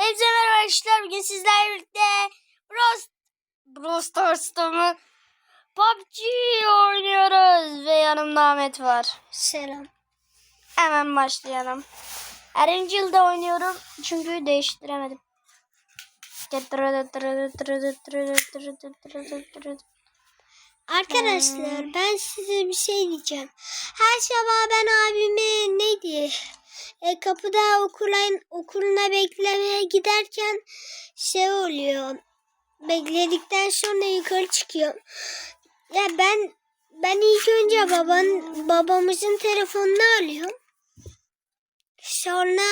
Hepsi merhaba arkadaşlar. Bugün sizlerle birlikte Brawl, Brawl Stars'ta mı? PUBG oynuyoruz. Ve yanımda Ahmet var. Selam. Hemen başlayalım. Erencil'de oynuyorum. Çünkü değiştiremedim. Arkadaşlar ben size bir şey diyeceğim. Her sabah ben abime neydi? E, kapıda okula, okuluna beklemeye giderken şey oluyor. Bekledikten sonra yukarı çıkıyor. Ya ben ben ilk önce baban babamızın telefonunu alıyorum. Sonra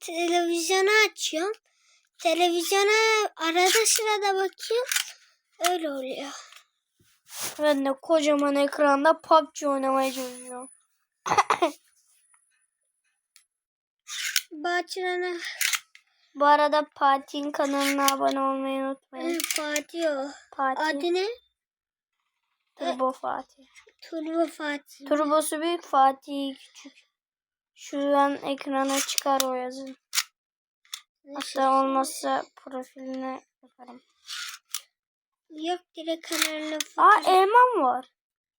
televizyonu açıyorum. Televizyona arada sırada bakıyorum. Öyle oluyor. Ben de kocaman ekranda PUBG oynamaya çalışıyorum. Bahçelene Bu arada Fatih'in kanalına abone olmayı unutmayın. Fatih o. Fatih. Adı ne? Turbo Fatih. Turbo Fatih. Turbosu büyük Fatih küçük. Şu an ekrana çıkar o yazın. Hatta olmazsa profiline yaparım. Yok direkt kanalına Aa fotoğraf. elmam var.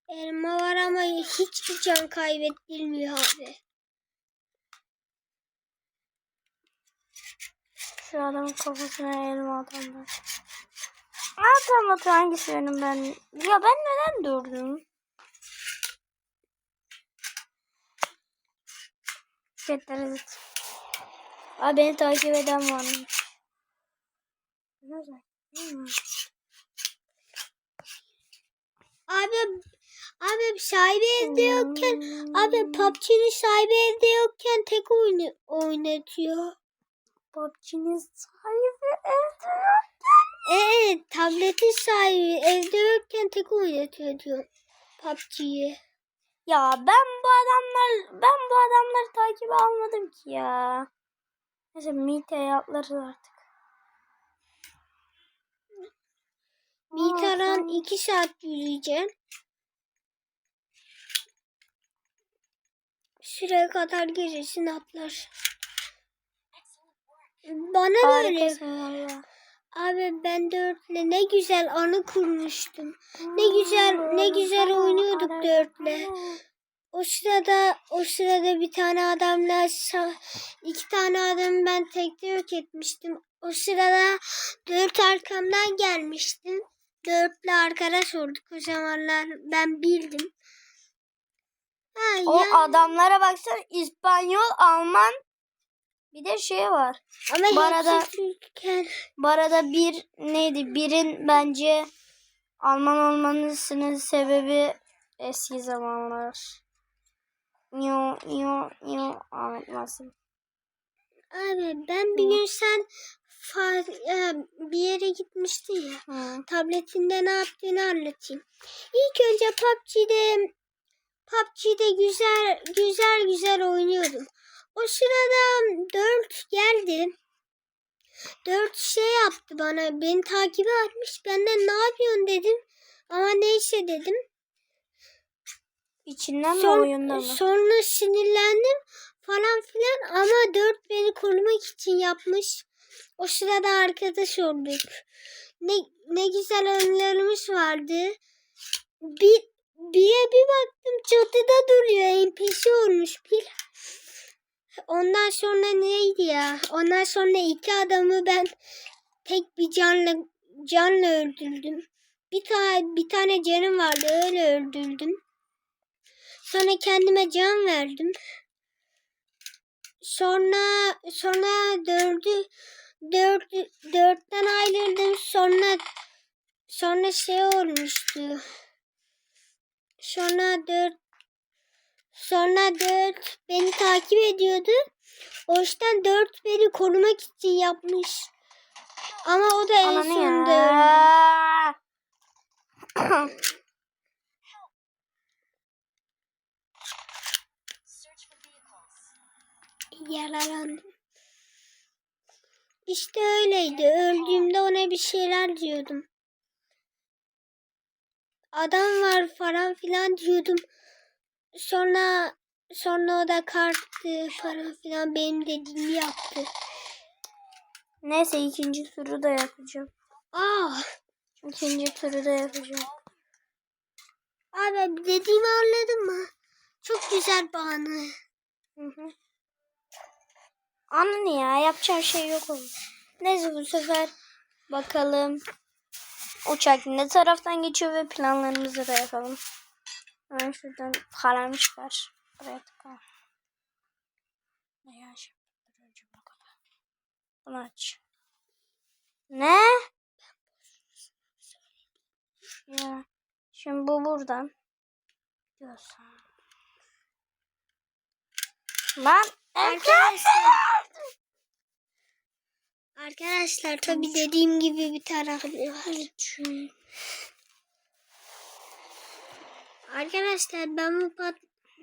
Elma var ama hiçbir can kaybettirmiyor abi. Şu adamın kafasına elma tamam atı hangisi benim ben? Ya ben neden durdum? Yeter evet. Aa beni takip eden varmış. Hmm. Abi abi sahibi evde yokken abi PUBG'nin sahibi evde yokken tek oyunu oynatıyor. PUBG'nin sahibi evde. Evet tabletin sahibi evde yokken tek oynatıyor diyor PUBG'yi. Ya ben bu adamlar ben bu adamları takip almadım ki ya. Neyse Mite'ye atlarız artık. Mitaran iki saat yürüyeceğim. Şuraya kadar gelirsin atlar. Bana böyle. Harikasın valla. Abi ben dörtle ne güzel anı kurmuştum. Ne güzel ne güzel oynuyorduk dörtle. O sırada o sırada bir tane adamla iki tane adamı ben tekte yok etmiştim. O sırada dört arkamdan gelmiştim. Dörtle arkadaş olduk o zamanlar ben bildim. Ha, O yani- adamlara baksana İspanyol, Alman bir de şey var. ama bu hepsi arada- Türkken. Bu arada bir neydi? Birin bence Alman olmanızın sebebi eski zamanlar. Yo yo yo Ahmet Masum. Abi ben bir gün sen e, bir yere gitmiştin ya. Hı. tabletinde ne yaptığını anlatayım. İlk önce PUBG'de PUBG'de güzel güzel güzel oynuyordum. O sırada dört geldi. Dört şey yaptı bana. Beni takibe atmış. Benden ne yapıyorsun dedim. Ama neyse dedim. İçinden mi Son- oyunda mı? Sonra sinirlendim falan filan ama dört beni korumak için yapmış. O sırada arkadaş olduk. Ne, ne güzel anılarımız vardı. Bir, bir, bir baktım çatıda duruyor. NPC olmuş bir. Ondan sonra neydi ya? Ondan sonra iki adamı ben tek bir canla canla öldürdüm. Bir tane bir tane canım vardı öyle öldürdüm. Sonra kendime can verdim. Sonra sonra dördü dört dörtten ayrıldım. Sonra sonra şey olmuştu. Sonra dört sonra dört beni takip ediyordu. O yüzden dört beni korumak için yapmış. Ama o da en Ananı sonunda öldü. ya. Yaralandım. İşte öyleydi. Öldüğümde ona bir şeyler diyordum. Adam var falan filan diyordum. Sonra sonra o da kalktı falan filan benim dediğimi yaptı. Neyse ikinci turu da yapacağım. Aa, İkinci turu da yapacağım. abi dediğimi anladın mı? Çok güzel bağını. Hı hı. Anne ya yapacağım şey yok onun. Neyse bu sefer bakalım. Uçak ne taraftan geçiyor ve planlarımızı da yapalım. Hemen şuradan kalem çıkar. Buraya tıkalım. Ne ya şimdi? Dur önce bakalım. Bunu aç. Ne? Ya. Şimdi bu buradan. Diyorsun. Lan Arkadaşlar. Arkadaşlar tabii dediğim gibi bir tarafı var. Arkadaşlar ben bu pat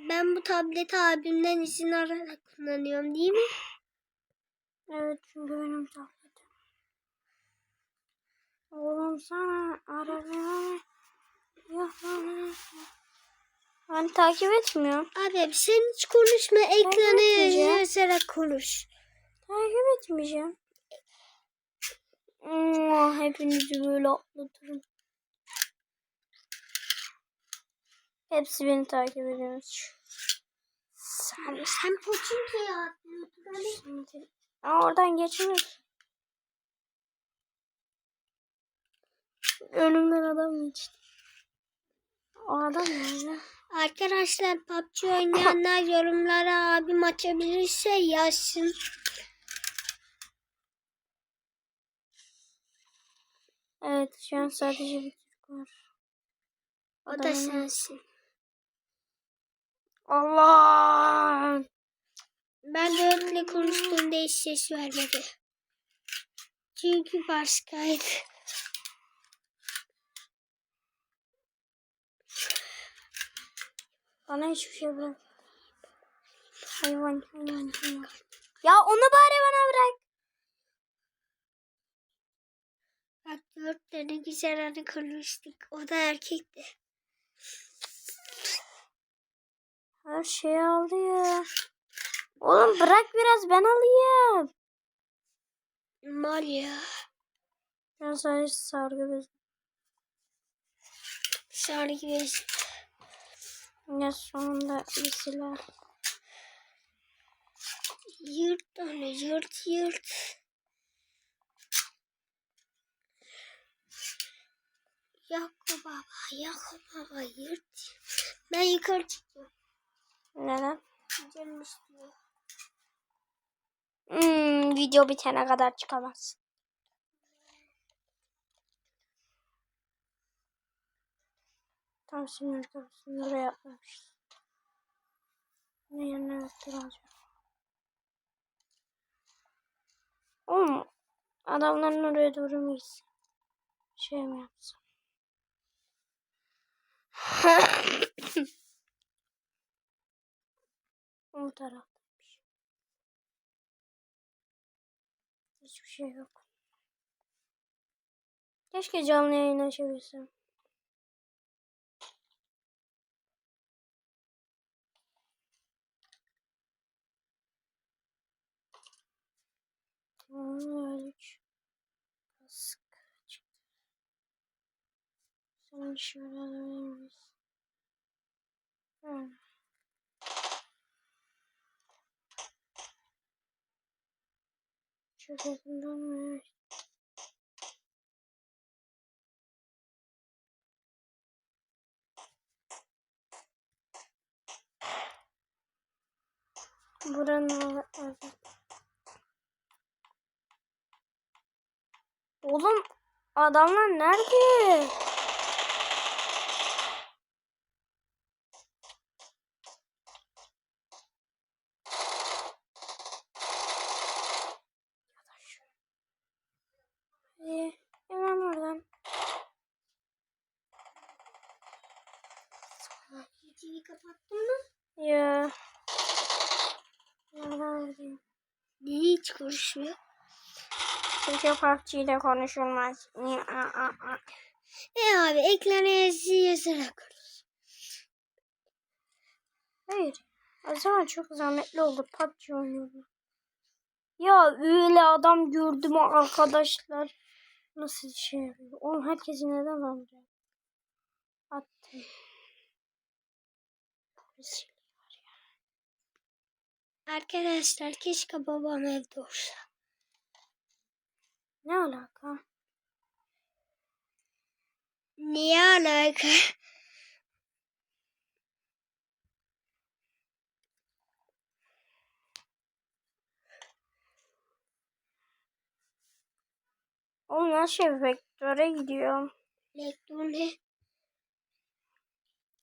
ben bu tableti abimden izin alarak kullanıyorum değil mi? Evet çünkü benim tabletim. Oğlum sana arabamı yapmanı. Ben takip etmiyorum. Abi sen hiç konuşma ekrana yazarak konuş. Takip etmeyeceğim. Hmm, hepinizi böyle atlatırım. Hepsi beni takip ediyor. Sen Sen Pochinki'ye atlıyordun. Aa, oradan geçemez. Önümden adam geçti. O adam nerede? Arkadaşlar PUBG oynayanlar yorumlara abim açabilirse yazsın. Evet şu an sadece bir Türk var. O da Adamın- sensin. Allah! Ben dörtle konuştuğumda hiç ses vermedi. Çünkü başkaydı. Bana hiçbir şey bırak. Hayvan, hayvan, hayvan. Ya onu bari bana bırak. Bak dörtle ne güzel hani konuştuk. O da erkekti. Her şeyi aldı ya. Oğlum bırak biraz ben alayım. Mal ya. Ben sadece sargı bez. Sarı gibi. Ya sonunda bir silah. Yırt onu yırt yırt. Yok baba yok baba yırt. Ben yukarı çıkıyorum. Neden? Canım istiyor. Hmm, video bitene kadar çıkamaz. Tam şimdi arkadaşlar buraya atlamışız. Ne yerine öttür alacağım. Oğlum adamların oraya doğru mu gitsin? Şey mi yapsam? Bu taraftaymış. Hiçbir şey yok. Keşke canlı yayın açabilsem. Üç. Kask çıktı. Sen şöyle alabilir miyiz? Hı. Çok yakından mı? Buranın. Oğlum adamlar nerede? İyi, hemen oradan. Videoyu kapattın mı? Ya. Nereden gideyim? Niye hiç konuşmuyor? Çünkü PUBG ile konuşulmaz. E abi ekrana yazı yazarak konuş. Hayır. O zaman çok zahmetli olur. PUBG oynuyorum. Ya öyle adam gördüm arkadaşlar. Nasıl şey yapıyor? Oğlum herkesi neden alacak? Attım. Polis. Arkadaşlar keşke babam evde olsa. Ne alaka? Niye alaka? Oğlum her şey vektöre gidiyor. Lektör ne?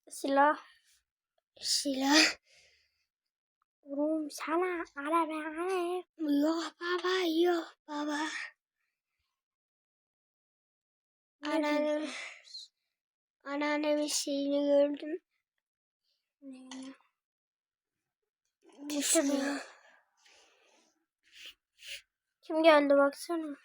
Silah. Silah. Oğlum sana araba araba. Yok baba yok baba. Anneannem, anneannemin şeyini gördüm. Ne? Düşmüyor. Kim geldi baksana.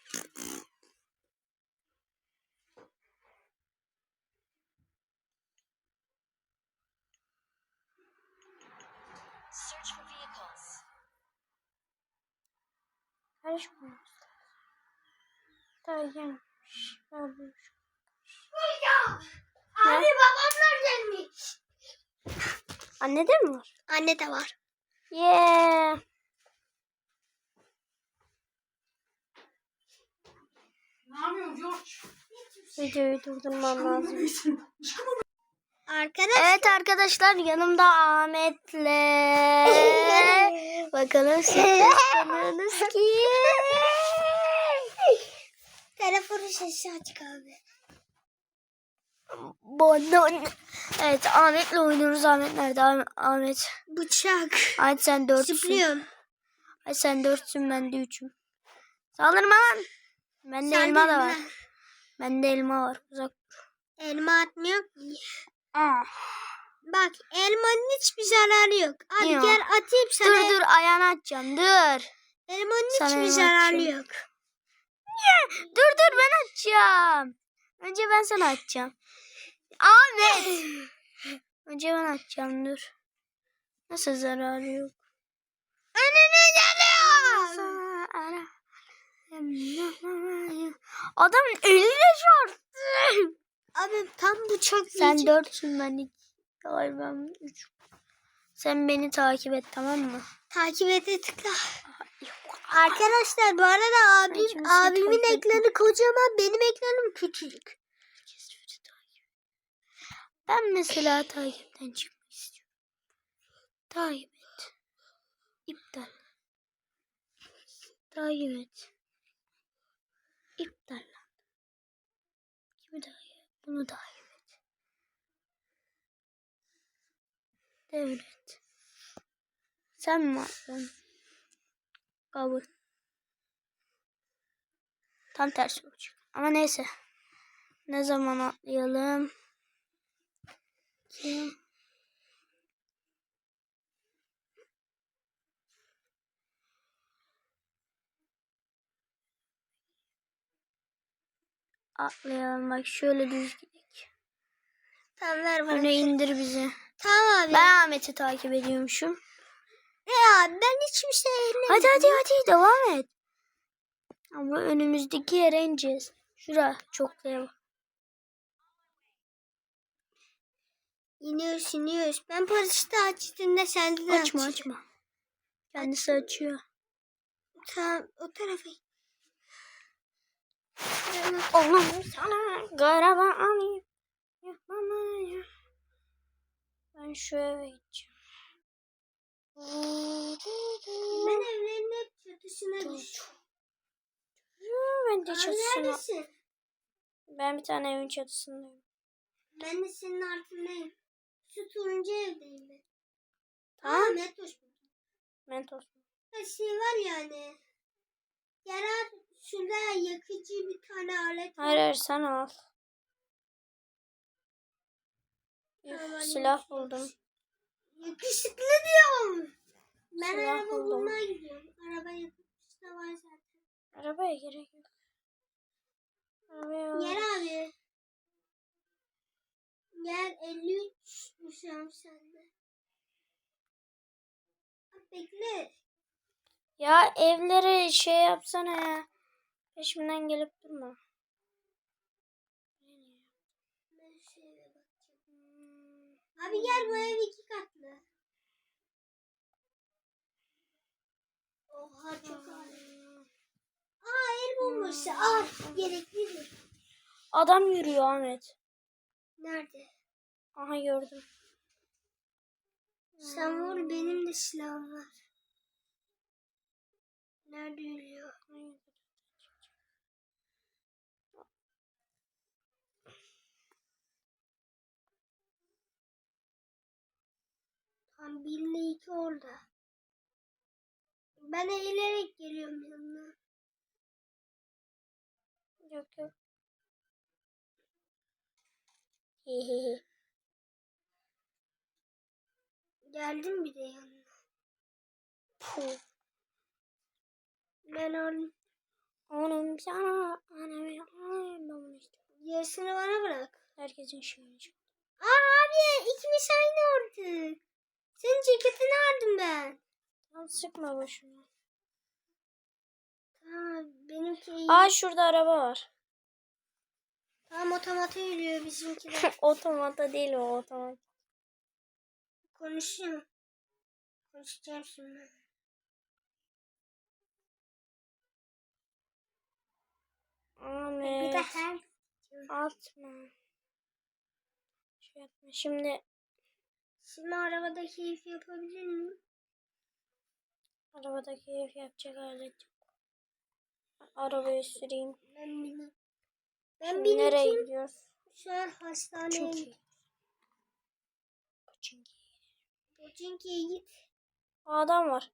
Karışma. Daha gelmiş. Gelmiş. Abi babamlar gelmiş. Anne de mi var? Anne de var. Yeah. Ne yapıyorsun George? Videoyu durdurmam lazım. Arkadaş. Evet arkadaşlar yanımda Ahmet'le bakalım siz tanıyorsunuz ki. Telefonu sesi açık abi. Bana Evet Ahmet'le oynuyoruz. Ahmet nerede? Ah- Ahmet. Bıçak. Ahmet sen dörtsün. Zıplıyorum. Ahmet sen dörtsün ben de üçüm. Saldırma lan. Bende elma da var. Bende elma var. Uzak. Elma atmıyor ki. Ah. Bak elmanın hiçbir zararı yok. Hadi Yok. gel atayım sana. Dur dur ayağını atacağım. Dur. Elmanın Sana hiçbir zararı atacağım. yok. Dur dur ben atacağım. Önce ben sana atacağım. Ahmet. Önce ben atacağım dur. Nasıl zararı yok? Annene geliyor. Adam eline çarptı. Abi tam bıçak Sen dörtsün ben iki. Ay ben üç. Sen beni takip et tamam mı? Takip ete tıkla. Arkadaşlar bu arada abim, abimin ekranı kocaman benim ekranım küçücük. Ben mesela takipten çıkmak istiyorum. Takip et. İptal. Takip et. İptal. Bunu takip et. Devret. Sen mi attın? Kabul. Tam tersi olacak. Ama neyse. Ne zaman atlayalım? Kim? Atlayalım bak şöyle düz gidelim. Tamam ver bana. Öne indir bizi. Tamam abi. Ben Ahmet'i takip ediyormuşum. Ya ben hiçbir şey ellemedim. Hadi hadi hadi devam et. Ama önümüzdeki yere ineceğiz. Şura çok dev. İniyoruz iniyoruz. Ben paraşütü açtığımda sen de Açma aç. açma. Kendisi açıyor. Tamam o tarafa. in. Oğlum sana garaba alayım. Yapmamaya. Ben şu eve gideceğim. Ben evlerin hep çatısına düştüm. Ben de çatısına. Ben bir tane evin çatısındayım. Ben de senin altındayım. Şu turuncu evdeyim ben. Tamam. Aa Metoş. Mentos. Ha şey var yani. Yarar şurada yakıcı bir tane alet var. Hayır hayır sen al. Üf, silah buldum. Yakışıklı diyorum. Ben Silah araba buldum. bulmaya gidiyorum. Araba yakışıklı var zaten. Arabaya gerek yok. Arabaya Gel abi. Gel 53 düşüyorum sende. Bekle. Ya evleri şey yapsana ya. Peşimden gelip durma. Ben şöyle. Abi gel bu ev iki katlı. Oha çok ağır. Aa el bombası. Aa gereklidir. Adam yürüyor Ahmet. Nerede? Aha gördüm. Sen vur benim de silahım var. Nerede yürüyor? Tam bir ile iki orada. Ben eğilerek geliyorum yanına. Yok yok. Geldim bir de yanına. Puh. Ben onu Onun sana anam anam işte. gerisini bana bırak. Herkesin şeyini. Aa abi ikimiz aynı olduk. Senin ceketini aldım ben. Tamam sıkma boşuna. Tamam benimki iyi. Aa şurada araba var. Tamam otomata yürüyor bizimkiler. Otomata değil o otomat. Konuşuyor. Konuşacağım şimdi. Bir de Ahmet. her Atma. Şey yapma. Şimdi Şimdi arabada keyif yapabilir miyim? arabada keyif yapacak alet Arabayı süreyim. Ben bilmem. Ben Şimdi nereye bineceğim. gidiyoruz? Şu an hastaneye git. Koçinki'ye git. adam var.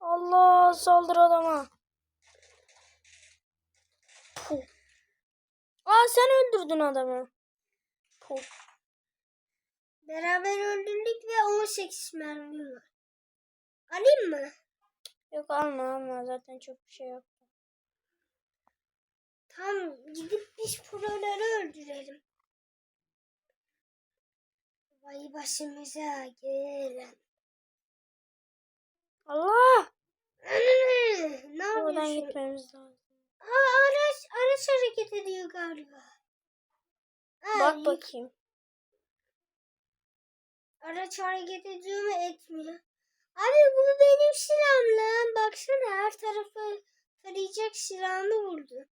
Allah saldır adama. Puh. Aa sen öldürdün adamı. Puh. Beraber öldürdük ve 18 mermi var. Alayım mı? Yok alma alma zaten çok bir şey yok. Tam gidip biz proları öldürelim. Vay başımıza gelen. Allah! ne Oradan yapıyorsun? gitmemiz lazım. Aa, araç, araç hareket ediyor galiba. Aa, Bak bakayım. Araç hareket ediyor mu etmiyor. Abi bu benim silahım. Baksana her tarafı tarayacak silahını vurdu.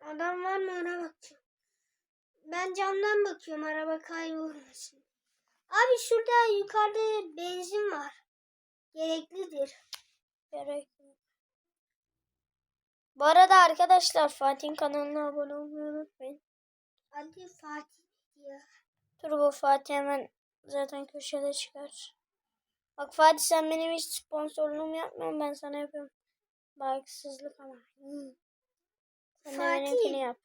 Adam var mı ona bakacağım. Ben camdan bakıyorum araba kaybolmasın. Abi şurada yukarıda benzin var. Gereklidir. Gerek yok. Bu arada arkadaşlar Fatih'in kanalına abone olmayı unutmayın. Hadi Fatih. Turbo Fatih hemen zaten köşede çıkar. Bak Fatih sen benim hiç sponsorluğumu yapmıyorsun ben sana yapıyorum. Haksızlık ama. Hmm. Sen Fatih. benimkini yap.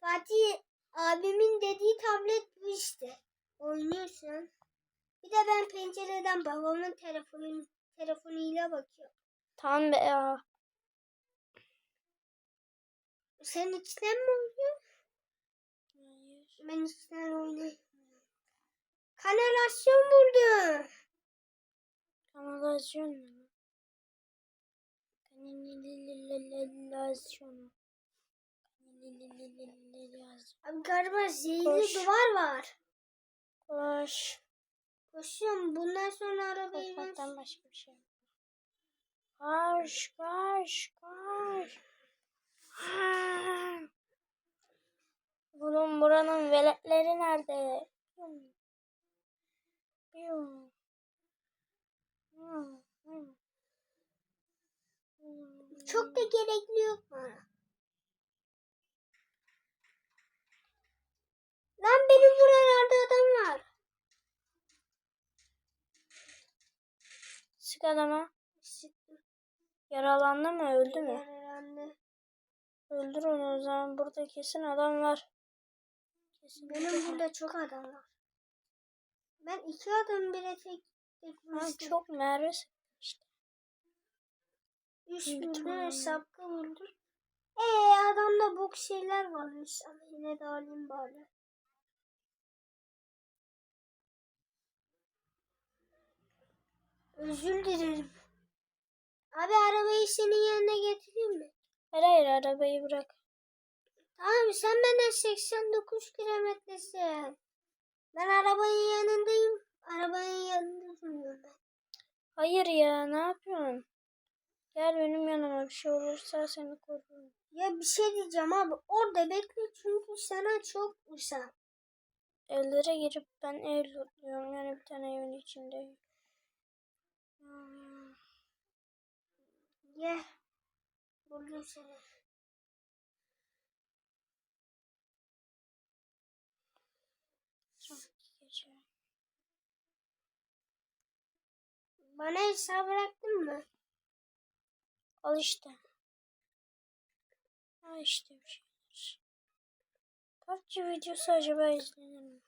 Fatih abimin dediği tablet bu işte. Oynuyorsun. Bir de ben pencereden babamın telefonu telefonuyla bakıyorum. Tamam be ya. Sen içten mi oynuyorsun? Ben içten oynayayım. Kanalizasyon buldum. Kanalizasyon mu? Kanalizasyon. Abi galiba zehirli Koş. duvar var. Koş. Koşuyorum. Bundan sonra arabayı. Koşmaktan başka bir şey yok. Koş, koş, koş. Ah! Bunun buranın veletleri nerede? Hmm, hmm. Hmm. Çok da gerekli yok bana. Lan benim buralarda adam var. Sık adama. Yaralandı mı? Öldü mü? Yaralandı. Öldür onu o zaman. Burada kesin adam var. Benim burada çok adam var. Ben iki adam bile tek tek vurmuştum. çok sıktı işte. Üç Bir vurdu, tane. şapka vurdu. Ee adamda bok şeyler varmış ama yine de alayım bari. Özür dilerim. Abi arabayı senin yanına getireyim mi? Hayır hayır arabayı bırak. Tamam sen benden 89 kilometresin. Ben arabanın yanındayım. Arabanın yanında duruyorum ben. Hayır ya ne yapıyorsun? Gel benim yanıma bir şey olursa seni korurum. Ya bir şey diyeceğim abi. Orada bekle çünkü sana çok uzak. Evlere girip ben ev lootluyorum. Yani bir tane evin içindeyim. Hmm. Gel. Buldum seni. Bana hesap bıraktın mı? Al işte. Ha işte bir şeyler. PUBG videosu acaba izlenir mi?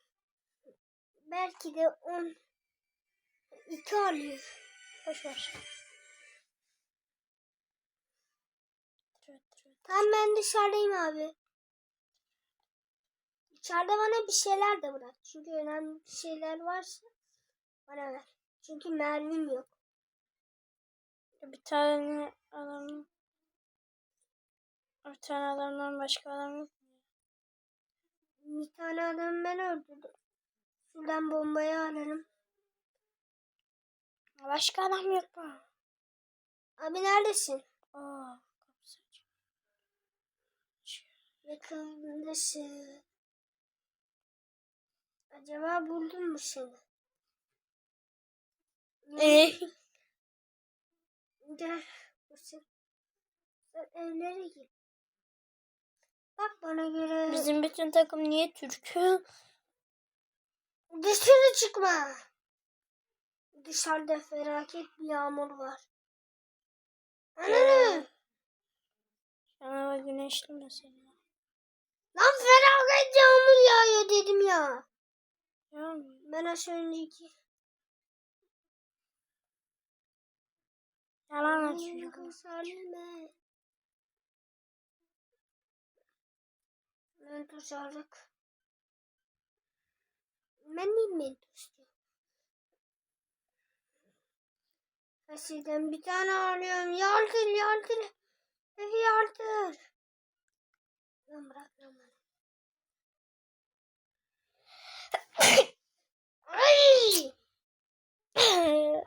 Belki de 10 2 alıyor. Boş ver. Tamam ben dışarıdayım abi. İçeride bana bir şeyler de bırak. Çünkü önemli bir şeyler varsa bana ver. Çünkü mermim yok. Bir tane adam bir tane adamdan başka adam yok. Bir tane adam ben öldürdüm. Şuradan bombayı alırım. Başka adam yok mu? Abi neredesin? Aa, kapısı. Yakındasın. Acaba buldun mu seni? Ee? Gel. Evlere gir. Bak bana göre Bizim bütün takım niye Türk? dışarı çıkma. Dışarıda felaket bir yağmur var. Ananı. Şu an hava güneşli mesela. Lan felaket yağmur yağıyor dedim ya. Ya Ben az önceki. Yalan atıyor. Salime. Mentos aldık. Ben de mentos istiyorum. Eskiden bir tane alıyorum. Yardır yardır. Evi yardır. Lan bırak lan bana. Ay!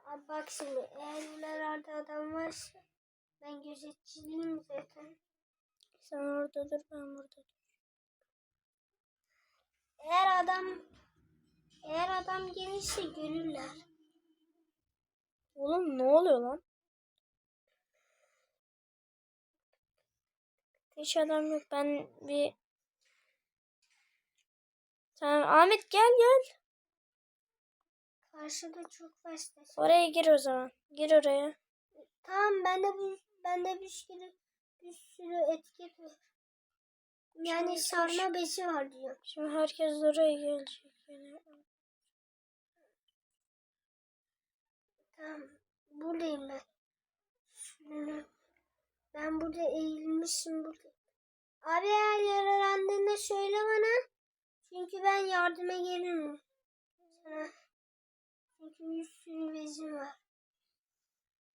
Abi bak şimdi eğer buralarda adam varsa ben gözetçiliyim zaten. Sen orada dur ben burada dur. Eğer adam eğer adam gelirse görürler. Oğlum ne oluyor lan? Hiç adam yok. Ben bir... Tamam Ahmet gel gel. Karşıda çok fazla. Oraya gir o zaman. Gir oraya. Tamam bende bir bende bir sürü bir sürü etiket var. Yani sarma bezi var diyor. Şimdi herkes oraya gelecek. Yani. Tamam. Buradayım ben. Şunu- Ben burada eğilmişim burada. Abi eğer yaralandığında söyle bana. Çünkü ben yardıma gelirim. Sana. Çünkü bir sürü bezim var.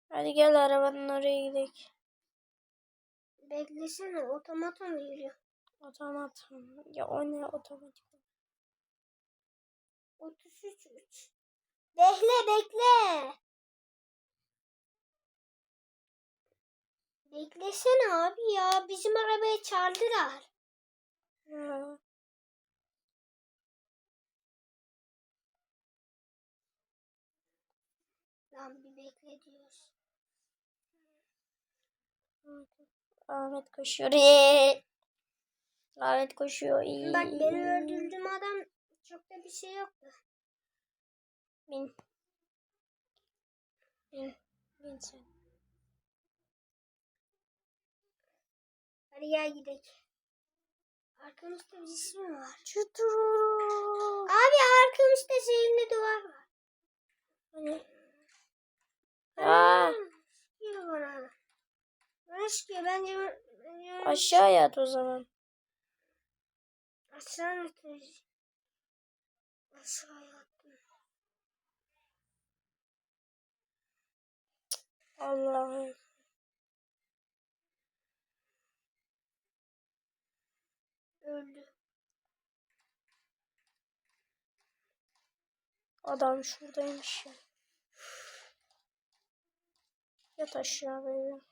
Hadi gel arabanın oraya gidelim. Beklesene otomata mı yürüyor? Otomat. Ya o ne otomatik? 33 3. Bekle bekle. Beklesene abi ya. Bizim arabayı çaldılar. Ha. Lan bir bekle diyoruz. Ahmet koşuyor. Eee. Ahmet koşuyor. İyi. Bak beni öldürdüğüm adam çok da bir şey yoktu. Bin. Bin. Bin sen. Hadi gel gidelim. Arkamızda birisi mi var? Çıtırırı. Abi arkamızda zehirli duvar var. Hani? Aa, Sıkıyor bana. Sıkıyor. Bence, bence aşağıya at o zaman. Aşağı mı atlayacağım? Aşağıya attım. Allah'ım. Öldü. Adam şuradaymış ya. Yat aşağı böyle.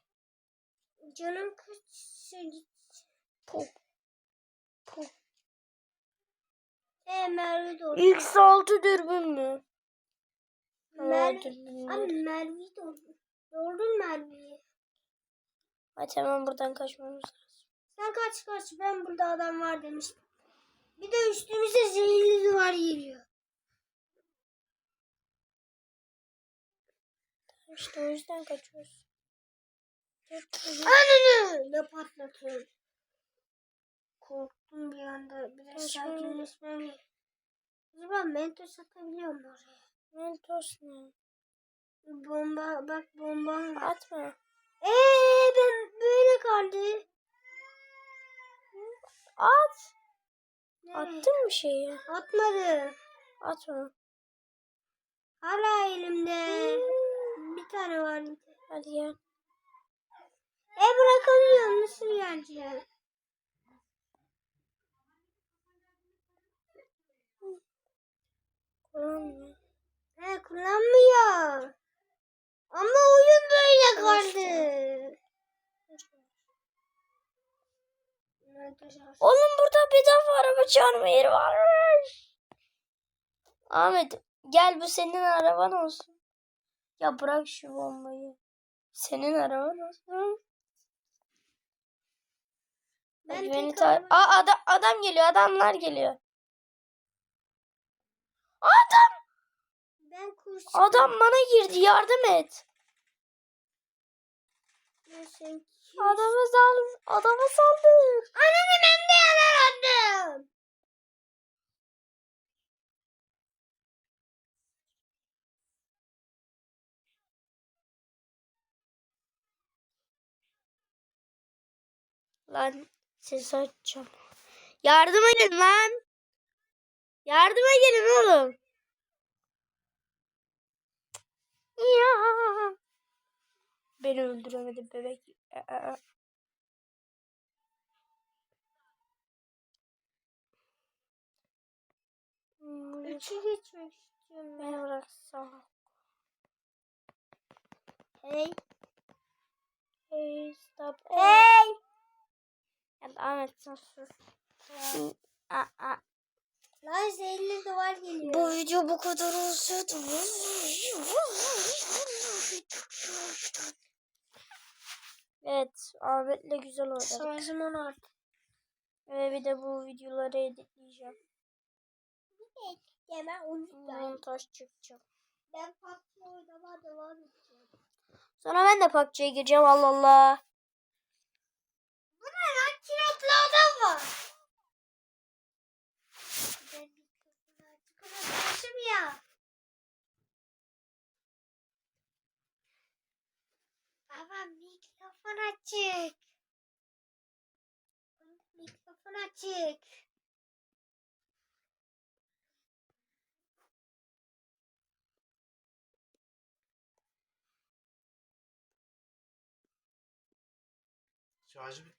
Canım kaçsa git. Puh. Puh. E Merve doğru. X6 dürbün mü? Merve. Abi Merve'yi doğru. Doğru Merve'yi. Hadi hemen buradan kaçmamız lazım. Sen kaç kaç ben burada adam var demiştim. Bir de üstümüze zehirli duvar geliyor. İşte o yüzden kaçıyoruz. Ananı! Ne patlatıyor. Korktum bir anda. Biraz Kaçma. sakinleşmem. Acaba mentos atabiliyor mu oraya? Mentos ne? Bomba bak bombam var. Atma. Eee ben böyle kaldı. At. Nereye? Attın mı şeyi? Atmadı. Atma. Hala elimde. Bir tane var. Hadi gel. Bırakamıyorum. Nasıl geleceğim? Kullanma. He kullanmıyor. Ama oyun böyle kaldı. Oğlum burada bedava araba çağırma yeri varmış. Ahmet gel bu senin araban olsun. Ya bırak şu bombayı. Senin araban olsun. Ben beni tek ta- araba- Aa, adam, adam geliyor adamlar geliyor. Adam Ben kurs. adam bana girdi yardım et. Sen Adama saldır. Adama saldır. Ananı ben de yaralandım. Lan ses açacağım. Yardıma gelin lan. Yardıma gelin oğlum. Ya. Beni öldüremedi bebek. Aa. Üçü geçmek istiyorum ben. bıraksana. Hey. Hey stop. Hey. Ya da Ahmet sen sus. Aa, aa. Lan zehirli duvar geliyor. Bu video bu kadar olsaydı. Evet, Ahmet'le güzel oynadık. Şarjım 16. Ve bir de bu videoları editleyeceğim. Ya ben onu Montaj çekeceğim. Ben PUBG oynamaya devam edeceğim. Sonra ben de PUBG'ye gireceğim Allah Allah. Kilotlu adam var. Ben unutmuşum ya. Baba mikrofon açık. Mikrofon açık. Şarjı bitmiş